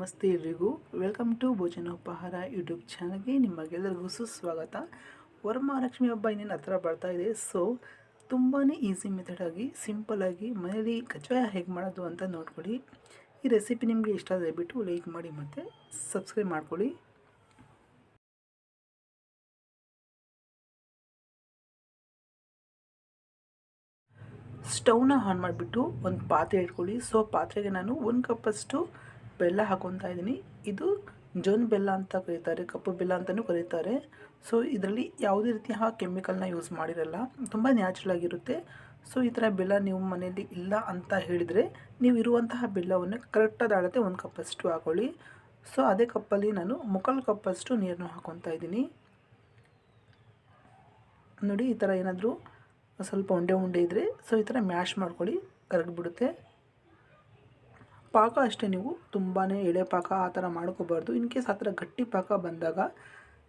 ನಮಸ್ತೆ ಎಲ್ರಿಗೂ. Welcome to ಭೋಜನೋಪಹಾರ YouTube ಚಾನಲ್ಗೆ ನಿಮಗೆಲ್ಲರಿಗೂ ಸುಸ್ವಾಗತ. ವರಮಹಾಲಕ್ಷ್ಮಿ ಹಬ್ಬ ಇನ್ನೇನು ಹತ್ರ ಬರ್ತಾ ಇದೆ. ಸೊ ತುಂಬಾ ಈಸಿ ಮೆಥಡಾಗಿ ಸಿಂಪಲಾಗಿ ಮನೇಲಿ ಕಜ್ಜಾಯ ಹೇಗೆ ಮಾಡೋದು ಅಂತ ನೋಡ್ಕೊಳ್ಳಿ. ಈ ರೆಸಿಪಿ ನಿಮಗೆ ಇಷ್ಟ ಆದರೆ ಬಿಟ್ಟು ಲೈಕ್ ಮಾಡಿ ಮತ್ತು ಸಬ್ಸ್ಕ್ರೈಬ್ ಮಾಡ್ಕೊಳ್ಳಿ. ಸ್ಟವ್ನ ಆನ್ ಮಾಡಿಬಿಟ್ಟು ಒಂದು ಪಾತ್ರೆ ಇಟ್ಕೊಳ್ಳಿ. ಸೊ ಪಾತ್ರೆಗೆ ನಾನು ಒಂದು ಕಪ್ಪಷ್ಟು ಬೆಲ್ಲ ಹಾಕೊತಾ ಇದ್ದೀನಿ. ಇದು ಜೋನ್ ಬೆಲ್ಲ ಅಂತ ಕರೀತಾರೆ, ಕಪ್ಪು ಬೆಲ್ಲ ಅಂತಲೂ ಕರೀತಾರೆ. ಸೊ ಇದರಲ್ಲಿ ಯಾವುದೇ ರೀತಿಯ ಕೆಮಿಕಲ್ನ ಯೂಸ್ ಮಾಡಿರಲ್ಲ. ತುಂಬ ನ್ಯಾಚುರಲ್ ಆಗಿರುತ್ತೆ. ಸೊ ಈ ಥರ ಬೆಲ್ಲ ನೀವು ಮನೆಯಲ್ಲಿ ಇಲ್ಲ ಅಂತ ಹೇಳಿದರೆ ನೀವು ಇರುವಂತಹ ಬೆಲ್ಲವನ್ನು ಕರೆಕ್ಟಾದ ಅಳತೆ ಒಂದು ಕಪ್ಪಷ್ಟು ಹಾಕೊಳ್ಳಿ. ಸೊ ಅದೇ ಕಪ್ಪಲ್ಲಿ ನಾನು ಮುಕ್ಕಾಲು ಕಪ್ಪಷ್ಟು ನೀರನ್ನು ಹಾಕೊತಾ ಇದ್ದೀನಿ. ನೋಡಿ, ಈ ಥರ ಏನಾದರೂ ಸ್ವಲ್ಪ ಉಂಡೆ ಉಂಡೆ ಇದ್ದರೆ ಸೊ ಈ ಥರ ಮ್ಯಾಶ್ ಮಾಡ್ಕೊಳ್ಳಿ, ಕರಗಿಬಿಡುತ್ತೆ. ಪಾಕ ಅಷ್ಟೇ ನೀವು ತುಂಬಾ ಎಳೆ ಪಾಕ ಆ ಥರ ಮಾಡ್ಕೋಬಾರ್ದು. ಇನ್ ಕೇಸ್ ಆ ಥರ ಗಟ್ಟಿ ಪಾಕ ಬಂದಾಗ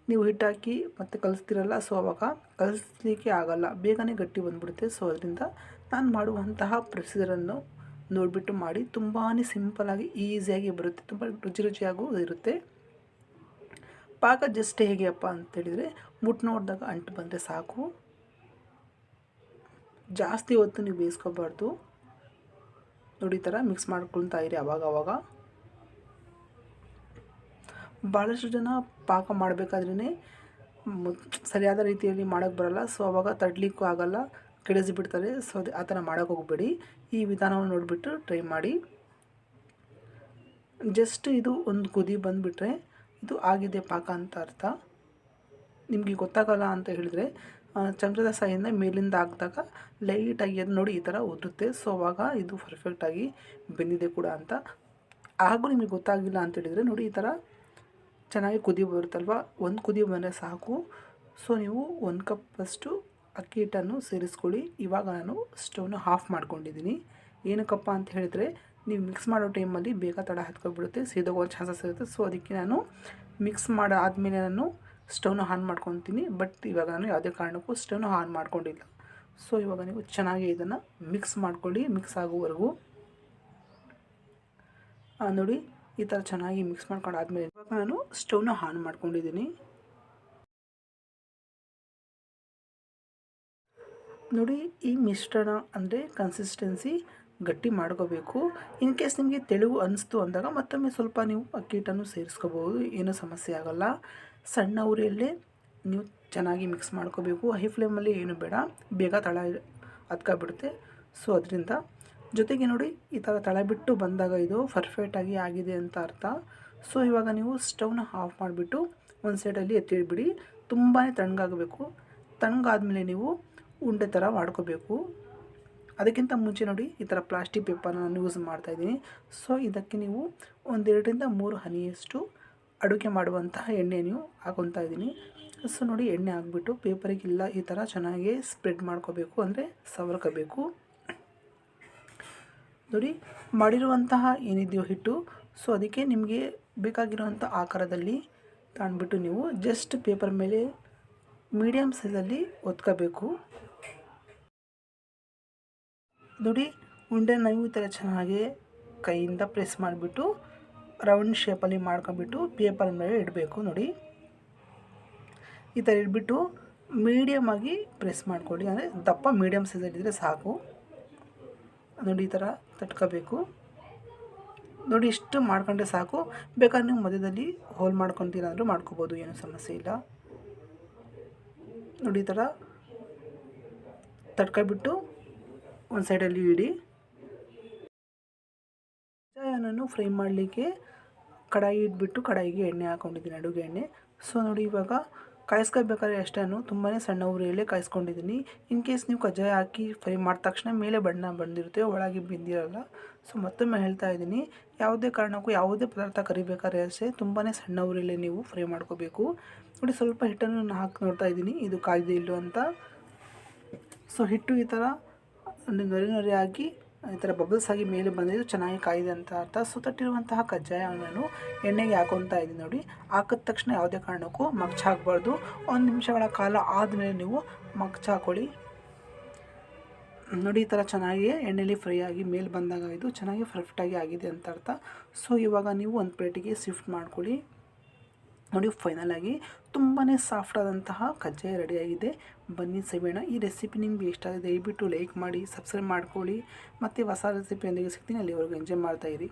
ನೀವು ಹಿಟ್ಟಾಕಿ ಮತ್ತೆ ಕಲಿಸ್ತಿರಲ್ಲ ಸೊ ಅವಾಗ ಕಲಿಸ್ಲಿಕ್ಕೆ ಆಗಲ್ಲ. ಬೇಗನೆ ಗಟ್ಟಿ ಬಂದುಬಿಡುತ್ತೆ. ಸೊ ಅದರಿಂದ ನಾನು ಮಾಡುವಂತಹ ಪ್ರೊಸೀಜರನ್ನು ನೋಡಿಬಿಟ್ಟು ಮಾಡಿ. ತುಂಬಾ ಸಿಂಪಲಾಗಿ ಈಸಿಯಾಗಿ ಬರುತ್ತೆ. ತುಂಬ ರುಚಿ ರುಚಿಯಾಗೂ ಇರುತ್ತೆ. ಪಾಕ ಜಸ್ಟ್ ಹೇಗೆಯಪ್ಪ ಅಂತೇಳಿದರೆ ಮುಟ್ಟು ನೋಡಿದಾಗ ಅಂಟು ಬಂದರೆ ಸಾಕು. ಜಾಸ್ತಿ ಹೊತ್ತು ನೀವು ಬೇಯಿಸ್ಕೋಬಾರ್ದು. ನೋಡಿ ಈ ಥರ ಮಿಕ್ಸ್ ಮಾಡ್ಕೊಳ್ತಾ ಇರಿ ಅವಾಗ ಅವಾಗ. ಭಾಳಷ್ಟು ಜನ ಪಾಕ ಮಾಡಬೇಕಾದ್ರೇ ಸರಿಯಾದ ರೀತಿಯಲ್ಲಿ ಮಾಡೋಕ್ಕೆ ಬರಲ್ಲ. ಸೊ ಅವಾಗ ತಡ್ಲಿಕ್ಕೂ ಆಗಲ್ಲ. ಕೆಡಿಸಿಬಿಡ್ತಾರೆ ಸೊ ಅದು ಆ ಥರ ಮಾಡೋಕ್ಕೆ ಹೋಗಬೇಡಿ. ಈ ವಿಧಾನವನ್ನು ನೋಡಿಬಿಟ್ಟು ಟ್ರೈ ಮಾಡಿ. ಜಸ್ಟ್ ಇದು ಒಂದು ಕುದಿ ಬಂದುಬಿಟ್ರೆ ಇದು ಆಗಿದೆ ಪಾಕ ಅಂತ ಅರ್ಥ. ನಿಮಗೆ ಗೊತ್ತಾಗಲ್ಲ ಅಂತ ಹೇಳಿದರೆ ಚಮಚದ ಸಹಾಯಿಂದ ಮೇಲಿಂದ ಹಾಕಿದಾಗ ಲೈಟಾಗಿ ಅದು ನೋಡಿ ಈ ಥರ ಉದುರುತ್ತೆ ಸೊ ಅವಾಗ ಇದು ಪರ್ಫೆಕ್ಟಾಗಿ ಬೆಂದಿದೆ ಕೂಡ ಅಂತ. ಹಾಗೂ ನಿಮಗೆ ಗೊತ್ತಾಗಿಲ್ಲ ಅಂತೇಳಿದರೆ ನೋಡಿ ಈ ಥರ ಚೆನ್ನಾಗಿ ಕುದಿ ಬರುತ್ತಲ್ವ? ಒಂದು ಕುದಿ ಬಂದರೆ ಸಾಕು. ಸೊ ನೀವು ಒಂದು ಕಪ್ಪಷ್ಟು ಅಕ್ಕಿ ಹಿಟ್ಟನ್ನು ಸೇರಿಸ್ಕೊಳ್ಳಿ. ಇವಾಗ ನಾನು ಸ್ಟವ್ನ ಆಫ್ ಮಾಡ್ಕೊಂಡಿದ್ದೀನಿ. ಏನಕ್ಕಪ್ಪ ಅಂತ ಹೇಳಿದರೆ ನೀವು ಮಿಕ್ಸ್ ಮಾಡೋ ಟೈಮಲ್ಲಿ ಬೇಗ ತಡ ಹತ್ಕೊಬಿಡುತ್ತೆ ಸೀದೋಗೋ ಚಾನ್ಸಸ್ ಇರುತ್ತೆ. ಸೊ ಅದಕ್ಕೆ ನಾನು ಮಿಕ್ಸ್ ಮಾಡಾದ್ಮೇಲೆ ನಾನು ಸ್ಟವ್ನ ಆನ್ ಮಾಡ್ಕೊತೀನಿ ಬಟ್ ಇವಾಗ ನಾನು ಯಾವುದೇ ಕಾರಣಕ್ಕೂ ಸ್ಟವ್ನ ಆನ್ ಮಾಡ್ಕೊಂಡಿಲ್ಲ. ಸೊ ಇವಾಗ ನೀವು ಚೆನ್ನಾಗಿ ಇದನ್ನು ಮಿಕ್ಸ್ ಮಾಡ್ಕೊಳ್ಳಿ ಮಿಕ್ಸ್ ಆಗೋವರೆಗೂ ನೋಡಿ, ಈ ಥರ ಚೆನ್ನಾಗಿ ಮಿಕ್ಸ್ ಮಾಡ್ಕೊಂಡಾದ್ಮೇಲೆ ಇವಾಗ ನಾನು ಸ್ಟವ್ನ ಆನ್ ಮಾಡ್ಕೊಂಡಿದ್ದೀನಿ. ನೋಡಿ, ಈ ಮಿಶ್ರಣ ಅಂದರೆ ಕನ್ಸಿಸ್ಟೆನ್ಸಿ ಗಟ್ಟಿ ಮಾಡ್ಕೋಬೇಕು. ಇನ್ ಕೇಸ್ ನಿಮಗೆ ತೆಳುವು ಅನಿಸ್ತು ಅಂದಾಗ ಮತ್ತೊಮ್ಮೆ ಸ್ವಲ್ಪ ನೀವು ಅಕ್ಕಿ ಹಿಟ್ಟನ್ನು ಸೇರಿಸ್ಕೋಬೋದು ಏನೂ ಸಮಸ್ಯೆ ಆಗೋಲ್ಲ. ಸಣ್ಣ ಉರಿಯಲ್ಲೇ ನೀವು ಚೆನ್ನಾಗಿ ಮಿಕ್ಸ್ ಮಾಡ್ಕೋಬೇಕು. ಹೈ ಫ್ಲೇಮಲ್ಲಿ ಏನು ಬೇಡ. ಬೇಗ ತಳ ಹತ್ಕೊಬಿಡುತ್ತೆ. ಸೊ ಅದರಿಂದ ಜೊತೆಗೆ ನೋಡಿ, ಈ ಥರ ತಳ ಬಿಟ್ಟು ಬಂದಾಗ ಇದು ಪರ್ಫೆಕ್ಟಾಗಿ ಆಗಿದೆ ಅಂತ ಅರ್ಥ. ಸೊ ಇವಾಗ ನೀವು ಸ್ಟವ್ನ ಆಫ್ ಮಾಡಿಬಿಟ್ಟು ಒಂದು ಸೈಡಲ್ಲಿ ಎತ್ತಿಡ್ಬಿಡಿ. ತುಂಬಾ ತಣ್ಣಗಾಗಬೇಕು. ತಣ್ಣಗಾದ್ಮೇಲೆ ನೀವು ಉಂಡೆ ಥರ ಮಾಡ್ಕೋಬೇಕು. ಅದಕ್ಕಿಂತ ಮುಂಚೆ ನೋಡಿ ಈ ಥರ ಪ್ಲಾಸ್ಟಿಕ್ ಪೇಪರ್ನ ನಾನು ಯೂಸ್ ಮಾಡ್ತಾಯಿದ್ದೀನಿ ಸೊ, ಇದಕ್ಕೆ ನೀವು ಒಂದೆರಡರಿಂದ ಮೂರು ಹನಿಯಷ್ಟು ಅಡುಗೆ ಮಾಡುವಂತಹ ಎಣ್ಣೆ ನೀವು ಹಾಕೊತಾ ಇದ್ದೀನಿ. ಸೊ, ನೋಡಿ ಎಣ್ಣೆ ಹಾಕ್ಬಿಟ್ಟು ಪೇಪರಿಗೆಲ್ಲ ಈ ಥರ ಚೆನ್ನಾಗಿ ಸ್ಪ್ರೆಡ್ ಮಾಡ್ಕೋಬೇಕು, ಅಂದರೆ ಸವರ್ಕೋಬೇಕು. ನೋಡಿ, ಮಾಡಿರುವಂತಹ ಏನಿದೆಯೋ ಹಿಟ್ಟು, ಸೊ, ಅದಕ್ಕೆ ನಿಮಗೆ ಬೇಕಾಗಿರುವಂಥ ಆಕಾರದಲ್ಲಿ ತಾಣ್ಬಿಟ್ಟು ನೀವು ಜಸ್ಟ್ ಪೇಪರ್ ಮೇಲೆ ಮೀಡಿಯಮ್ ಸೈಜಲ್ಲಿ ಒತ್ಕೋಬೇಕು. ನೋಡಿ, ಉಂಡೆ ನಾವು ಈ ಥರ ಚೆನ್ನಾಗಿ ಕೈಯಿಂದ ಪ್ರೆಸ್ ಮಾಡಿಬಿಟ್ಟು ರೌಂಡ್ ಶೇಪಲ್ಲಿ ಮಾಡ್ಕೊಂಬಿಟ್ಟು ಪೇಪರ್ ಮೇಲೆ ಇಡಬೇಕು ನೋಡಿ. ಈ ಥರ ಇಟ್ಬಿಟ್ಟು ಮೀಡಿಯಮಾಗಿ ಪ್ರೆಸ್ ಮಾಡ್ಕೊಳ್ಳಿ. ಅಂದರೆ ದಪ್ಪ ಮೀಡಿಯಮ್ ಸೈಜಲ್ಲಿದ್ದರೆ ಸಾಕು. ನೋಡಿ, ಈ ಥರ ತಟ್ಕೋಬೇಕು. ನೋಡಿ, ಇಷ್ಟು ಮಾಡ್ಕೊಂಡ್ರೆ ಸಾಕು. ಬೇಕಾದ್ರೆ ನೀವು ಮಧ್ಯದಲ್ಲಿ ಹೋಲ್ ಮಾಡ್ಕೊತೀರಾದರೂ ಮಾಡ್ಕೋಬೋದು, ಏನೂ ಸಮಸ್ಯೆ ಇಲ್ಲ. ನೋಡಿ, ಈ ಥರ ತಟ್ಕೊಬಿಟ್ಟು ಒಂದು ಸೈಡಲ್ಲಿ ಇಡಿ. ನಾನು ಫ್ರೈ ಮಾಡಲಿಕ್ಕೆ ಕಡಾಯಿ ಇಟ್ಬಿಟ್ಟು ಕಡಾಯಿಗೆ ಎಣ್ಣೆ ಹಾಕೊಂಡಿದ್ದೀನಿ, ಅಡುಗೆ ಎಣ್ಣೆ. ಸೊ ನೋಡಿ ಇವಾಗ ಕಾಯಿಸ್ಕೋಬೇಕಾದ್ರೆ ಅಷ್ಟೇನು ತುಂಬಾ ಸಣ್ಣ ಉರಿಯಲ್ಲೇ ಕಾಯಿಸ್ಕೊಂಡಿದ್ದೀನಿ. ಇನ್ ಕೇಸ್ ನೀವು ಕಜ್ಜಾಯ ಹಾಕಿ ಫ್ರೈ ಮಾಡಿದ ತಕ್ಷಣ ಮೇಲೆ ಬಣ್ಣ ಬಂದಿರುತ್ತೆ, ಒಳಗೆ ಬಿಂದಿರಲ್ಲ ಸೊ ಮತ್ತೊಮ್ಮೆ ಹೇಳ್ತಾ ಇದ್ದೀನಿ, ಯಾವುದೇ ಕಾರಣಕ್ಕೂ ಯಾವುದೇ ಪದಾರ್ಥ ಕರಿಬೇಕಾದ್ರೆ ಅಷ್ಟೇ ತುಂಬಾ ಸಣ್ಣ ಉರಿಯಲ್ಲೇ ನೀವು ಫ್ರೈ ಮಾಡ್ಕೋಬೇಕು. ನೋಡಿ, ಸ್ವಲ್ಪ ಹಿಟ್ಟನ್ನು ನಾನು ಹಾಕಿ ನೋಡ್ತಾ ಇದ್ದೀನಿ, ಇದು ಕಾಯ್ದೆ ಇಲ್ಲೋ ಅಂತ. ಸೊ ಹಿಟ್ಟು ಈ ಥರ ನೊರೆ ನೊರೆ ಆಗಿ ಈ ಥರ ಬಬಲ್ಸ್ ಆಗಿ ಮೇಲೆ ಬಂದಿದ್ದು ಚೆನ್ನಾಗಿ ಕಾಯಿದೆ ಅಂತ ಅರ್ಥ. ಸುತ್ತಟ್ಟಿರುವಂತಹ ಕಜ್ಜಾಯ ನಾನು ಎಣ್ಣೆಗೆ ಹಾಕೊತಾ ಇದ್ದೀನಿ ನೋಡಿ. ಹಾಕಿದ ತಕ್ಷಣ ಯಾವುದೇ ಕಾರಣಕ್ಕೂ ಮಗ್ಚ ಹಾಕ್ಬಾರ್ದು. ಒಂದು ನಿಮಿಷಗಳ ಕಾಲ ಆದಮೇಲೆ ನೀವು ಮಗ್ಚ ಹಾಕೊಳ್ಳಿ. ನೋಡಿ, ಈ ಥರ ಚೆನ್ನಾಗಿ ಎಣ್ಣೆಲಿ ಫ್ರೈ ಆಗಿ ಮೇಲೆ ಬಂದಾಗ ಇದು ಚೆನ್ನಾಗಿ ಪರ್ಫೆಕ್ಟಾಗಿ ಆಗಿದೆ ಅಂತ ಅರ್ಥ. ಸೊ, ಇವಾಗ ನೀವು ಒಂದು ಪ್ಲೇಟಿಗೆ ಶಿಫ್ಟ್ ಮಾಡ್ಕೊಳ್ಳಿ. ನೋಡಿ ಫೈನಲ್ ಆಗಿ ತುಂಬಾ ಸಾಫ್ಟ್ ಆದಂತಹ ಕಜ್ಜಾಯ ರೆಡಿಯಾಗಿದೆ. ಬನ್ನಿ ಸವಿಯೋಣ ಈ ರೆಸಿಪಿ ನಿಮಗೆ ಇಷ್ಟ ಆಗಿದೆ ದಯವಿಟ್ಟು ಲೈಕ್ ಮಾಡಿ ಸಬ್ಸ್ಕ್ರೈಬ್ ಮಾಡ್ಕೊಳ್ಳಿ. ಮತ್ತು ಹೊಸ ರೆಸಿಪಿಯೊಂದಿಗೆ ಸಿಗ್ತೀನಿ, ಅಲ್ಲಿವರೆಗೂ ಎಂಜಾಯ್ ಮಾಡ್ತಾಯಿರಿ